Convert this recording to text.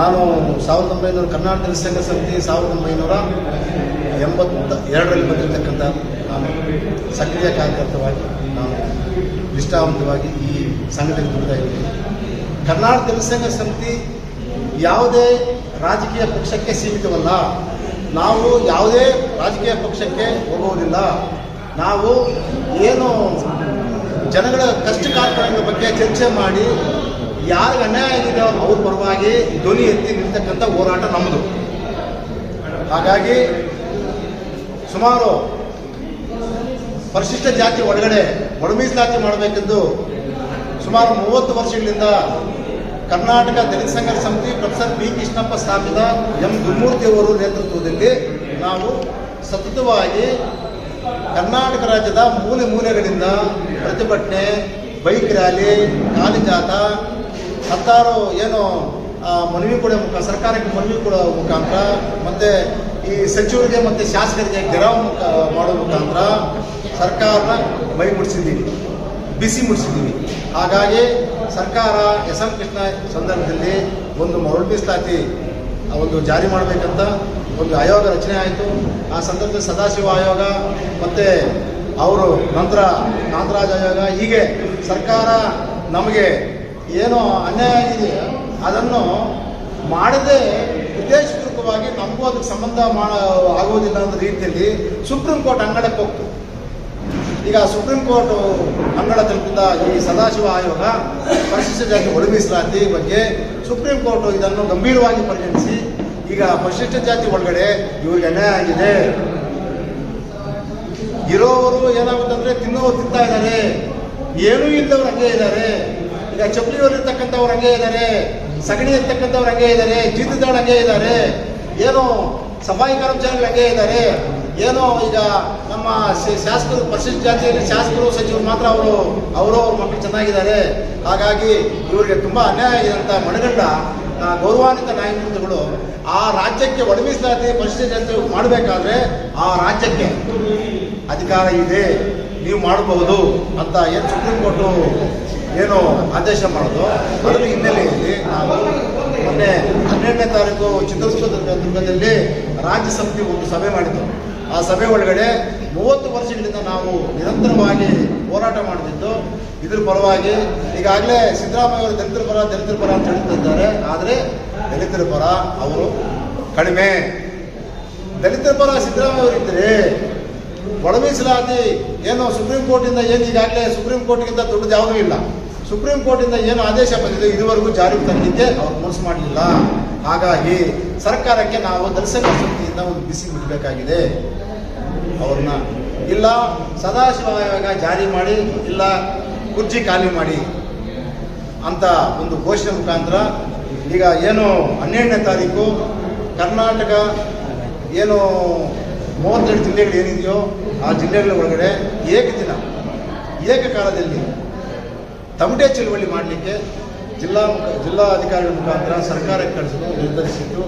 ನಾನು ಸಾವಿರದ ಒಂಬೈನೂರ ಕರ್ನಾಟಕ ಜನಸಂಘ ಸಮಿತಿ ಸಾವಿರದ ಒಂಬೈನೂರ ಎಂಬತ್ತ ಎರಡರಲ್ಲಿ ಬಂದಿರತಕ್ಕಂಥ ನಾನು ಸಕ್ರಿಯ ಕಾರ್ಯಕರ್ತವಾಗಿ ನಾನು ನಿಷ್ಠಾವಂತವಾಗಿ ಈ ಸಂಘಟನೆ ದುಡಿತಾ ಇದ್ದೀನಿ. ಕರ್ನಾಟಕ ಜನಸಂಘ ಸಮಿತಿ ಯಾವುದೇ ರಾಜಕೀಯ ಪಕ್ಷಕ್ಕೆ ಸೀಮಿತವಲ್ಲ. ನಾವು ಯಾವುದೇ ರಾಜಕೀಯ ಪಕ್ಷಕ್ಕೆ ಹೋಗುವುದಿಲ್ಲ. ನಾವು ಏನು ಜನಗಳ ಕಷ್ಟ ಕಾರ್ಪಣೆಗಳ ಬಗ್ಗೆ ಚರ್ಚೆ ಮಾಡಿ ಯಾರಿಗೆ ಅನ್ಯಾಯ ಆಗಿದೆ ಅವ್ರ ಪರವಾಗಿ ಧ್ವನಿ ಎತ್ತಿ ನಿಂತಕ್ಕಂಥ ಹೋರಾಟ ನಮ್ಮದು ಹಾಗಾಗಿ ಸುಮಾರು ಪರಿಶಿಷ್ಟ ಜಾತಿ ಒಳಗಡೆ ಒಡಮೀಸಲಾತಿ ಮಾಡಬೇಕೆಂದು ಸುಮಾರು ಮೂವತ್ತು ವರ್ಷಗಳಿಂದ ಕರ್ನಾಟಕ ದಲಿತ ಸಂಘರ್ಷ ಸಮಿತಿ ಪ್ರೊಫೆಸರ್ ಪಿ ಕೃಷ್ಣಪ್ಪ ಸ್ಥಾಪಿತ ಎಂ ದುರ್ಮೂರ್ತಿ ಅವರು ನೇತೃತ್ವದಲ್ಲಿ ನಾವು ಸತತವಾಗಿ ಕರ್ನಾಟಕ ರಾಜ್ಯದ ಮೂಲೆ ಮೂಲೆಗಳಿಂದ ಪ್ರತಿಭಟನೆ, ಬೈಕ್ ರ್ಯಾಲಿ ಜಾಥಾ ಹತ್ತಾರು ಏನು ಮನವಿ ಕೊಡೋ ಮುಖ, ಸರ್ಕಾರಕ್ಕೆ ಮನವಿ ಕೊಡೋ ಮುಖಾಂತರ, ಮತ್ತೆ ಈ ಸಚಿವರಿಗೆ ಮತ್ತೆ ಶಾಸಕರಿಗೆ ಗೆರಾವ್ ಮುಖ ಮಾಡೋ ಮುಖಾಂತರ ಸರ್ಕಾರನ ಬೈ ಮುಡಿಸಿದ್ದೀವಿ, ಬಿಸಿ ಮುಡಿಸಿದ್ದೀವಿ. ಹಾಗಾಗಿ ಸರ್ಕಾರ ಎಸ್ ಎಂ ಕೃಷ್ಣ ಸಂದರ್ಭದಲ್ಲಿ ಒಂದು ಮರಳು ಮೀಸಲಾತಿ ಒಂದು ಜಾರಿ ಮಾಡಬೇಕಂತ ಒಂದು ಆಯೋಗ ರಚನೆ ಆಯಿತು. ಆ ಸಂದರ್ಭದಲ್ಲಿ ಸದಾಶಿವ ಆಯೋಗ ಮತ್ತು ಅವರು ನಂತರ ಕಾಂತರಾಜ್ ಆಯೋಗ. ಹೀಗೆ ಸರ್ಕಾರ ನಮಗೆ ಏನು ಅನ್ಯಾಯ ಆಗಿದೆ ಅದನ್ನು ಮಾಡದೆ ಉದ್ದೇಶಪೂರ್ವಕವಾಗಿ ನಮಗೂ ಅದಕ್ಕೆ ಸಂಬಂಧ ಮಾಡ ಆಗುವುದಿಲ್ಲ ಅನ್ನೋ ರೀತಿಯಲ್ಲಿ ಸುಪ್ರೀಂ ಕೋರ್ಟ್ ಅಂಗಡಕ್ಕೆ ಹೋಗ್ತು. ಈಗ ಸುಪ್ರೀಂ ಕೋರ್ಟ್ ಅಂಗಡ ತಲುಪಿದ ಈ ಸದಾಶಿವ ಆಯೋಗ ಪರಿಶಿಷ್ಟ ಜಾತಿ ಒಳ ಬಗ್ಗೆ ಸುಪ್ರೀಂ ಕೋರ್ಟ್ ಇದನ್ನು ಗಂಭೀರವಾಗಿ ಪರಿಗಣಿಸಿ ಈಗ ಪರಿಶಿಷ್ಟ ಜಾತಿ ಒಳಗಡೆ ಇವ್ರಿಗೆ ಅನ್ಯಾಯ ಆಗಿದೆ. ಇರೋವರು ಏನಾಗುತ್ತಂದ್ರೆ ತಿನ್ನೋರು ತಿಂತಾ ಇದ್ದಾರೆ. ಏನೂ ಇಲ್ಲದವ್ರು ಹಂಗೆ ಇದ್ದಾರೆ. ಈಗ ಚಪ್ಪಲಿಯವರು ಇರ್ತಕ್ಕಂಥವ್ರು ಹಂಗೆ ಇದ್ದಾರೆ. ಸಗಣಿ ಇರ್ತಕ್ಕಂಥವ್ರು ಹಂಗೆ ಇದ್ದಾರೆ. ಜೀತದಾಳು ಹಂಗೆ ಇದ್ದಾರೆ. ಏನೋ ಸಫಾಯಿ ಕರ್ಮಚಾರಿಗಳು ಹಂಗೆ ಇದ್ದಾರೆ. ಏನೋ ಈಗ ನಮ್ಮ ಶಾಸಕರು, ಪರಿಶಿಷ್ಟ ಜಾತಿಯಲ್ಲಿ ಶಾಸಕರು, ಸಚಿವರು ಮಾತ್ರ ಅವರು ಅವರು ಅವ್ರ ಮಕ್ಕಳು ಚೆನ್ನಾಗಿದ್ದಾರೆ. ಹಾಗಾಗಿ ಇವರಿಗೆ ತುಂಬ ಅನ್ಯಾಯ ಆಗಿದೆ ಅಂತ ಮನಗಂಡ ಗೌರವಾನ್ವಿತ ನ್ಯಾಯಮೂರ್ತಿಗಳು ಆ ರಾಜ್ಯಕ್ಕೆ ಒಡಮಿಸಲಾತಿ ಪರಿಶೀಲನೆ ಜಾತಿ ಮಾಡಬೇಕಾದ್ರೆ ಆ ರಾಜ್ಯಕ್ಕೆ ಅಧಿಕಾರ ಇದೆ, ನೀವು ಮಾಡಬಹುದು ಅಂತ ಏನು ಸುಪ್ರೀಂ ಕೋರ್ಟು ಏನು ಆದೇಶ ಮಾಡೋದು? ಅದರ ಹಿನ್ನೆಲೆಯಲ್ಲಿ ನಾವು ಮೊನ್ನೆ ಹನ್ನೆರಡನೇ ತಾರೀಕು ಚಿತ್ರದುರ್ಗ ದುರ್ಗದಲ್ಲಿ ರಾಜ್ಯ ಸಮಿತಿ ಒಂದು ಸಭೆ ಮಾಡಿದ್ದು. ಆ ಸಭೆ ಒಳಗಡೆ ಮೂವತ್ತು ವರ್ಷಗಳಿಂದ ನಾವು ನಿರಂತರವಾಗಿ ಹೋರಾಟ ಮಾಡುತ್ತಿದ್ದು, ಇದ್ರ ಪರವಾಗಿ ಈಗಾಗಲೇ ಸಿದ್ದರಾಮಯ್ಯ ಅವರು ದಲಿತರ ಪರ ದಲಿತರ ಪರ ಅಂತ ಹೇಳ್ತಿದ್ದಾರೆ ಆದರೆ ದಲಿತರ ಪರ ಅವರು ಕಡಿಮೆ. ದಲಿತರ ಪರ ಸಿದ್ದರಾಮಯ್ಯ ಅವರಿದ್ದರೆ ಒಳ ಮೀಸಲಾತಿ ಏನು ಸುಪ್ರೀಂ ಕೋರ್ಟಿಂದ ಏನು ಈಗಾಗಲೇ ಸುಪ್ರೀಂ ಕೋರ್ಟ್ಗಿಂತ ದೊಡ್ಡದು ಯಾವುದೂ ಇಲ್ಲ. ಸುಪ್ರೀಂ ಕೋರ್ಟಿಂದ ಏನು ಆದೇಶ ಬಂದಿದೆ, ಇದುವರೆಗೂ ಜಾರಿಗೆ ತಂದಿದ್ದೆ ಅವ್ರು ಮೋಸ ಮಾಡಲಿಲ್ಲ. ಹಾಗಾಗಿ ಸರ್ಕಾರಕ್ಕೆ ನಾವು ದರ್ಶಕ ಶಕ್ತಿಯಿಂದ ಒಂದು ಬಿಸಿ ಬಿಡಬೇಕಾಗಿದೆ ಅವ್ರನ್ನ ಇಲ್ಲ ಸದಾಶಿವ ಆಯೋಗ ಜಾರಿ ಮಾಡಿ, ಇಲ್ಲ, ಕುರ್ಚಿ ಖಾಲಿ ಮಾಡಿ ಅಂತ ಒಂದು ಘೋಷಣೆ ಮುಖಾಂತರ ಈಗ ಏನು ಹನ್ನೆರಡನೇ ತಾರೀಕು, ಕರ್ನಾಟಕ ಏನು ಮೂವತ್ತೆರಡು ಜಿಲ್ಲೆಗಳು ಏನಿದೆಯೋ ಆ ಜಿಲ್ಲೆಗಳ ಒಳಗಡೆ ಏಕದಿನ, ಏಕಕಾಲದಲ್ಲಿ ತಮಟೆ ಚಳುವಳಿ ಮಾಡಲಿಕ್ಕೆ ಜಿಲ್ಲಾ ಜಿಲ್ಲಾ ಅಧಿಕಾರಿಗಳ ಮುಖಾಂತರ ಸರ್ಕಾರಕ್ಕೆ ಕಳಿಸಲು ನಿರ್ಧರಿಸಿದ್ದು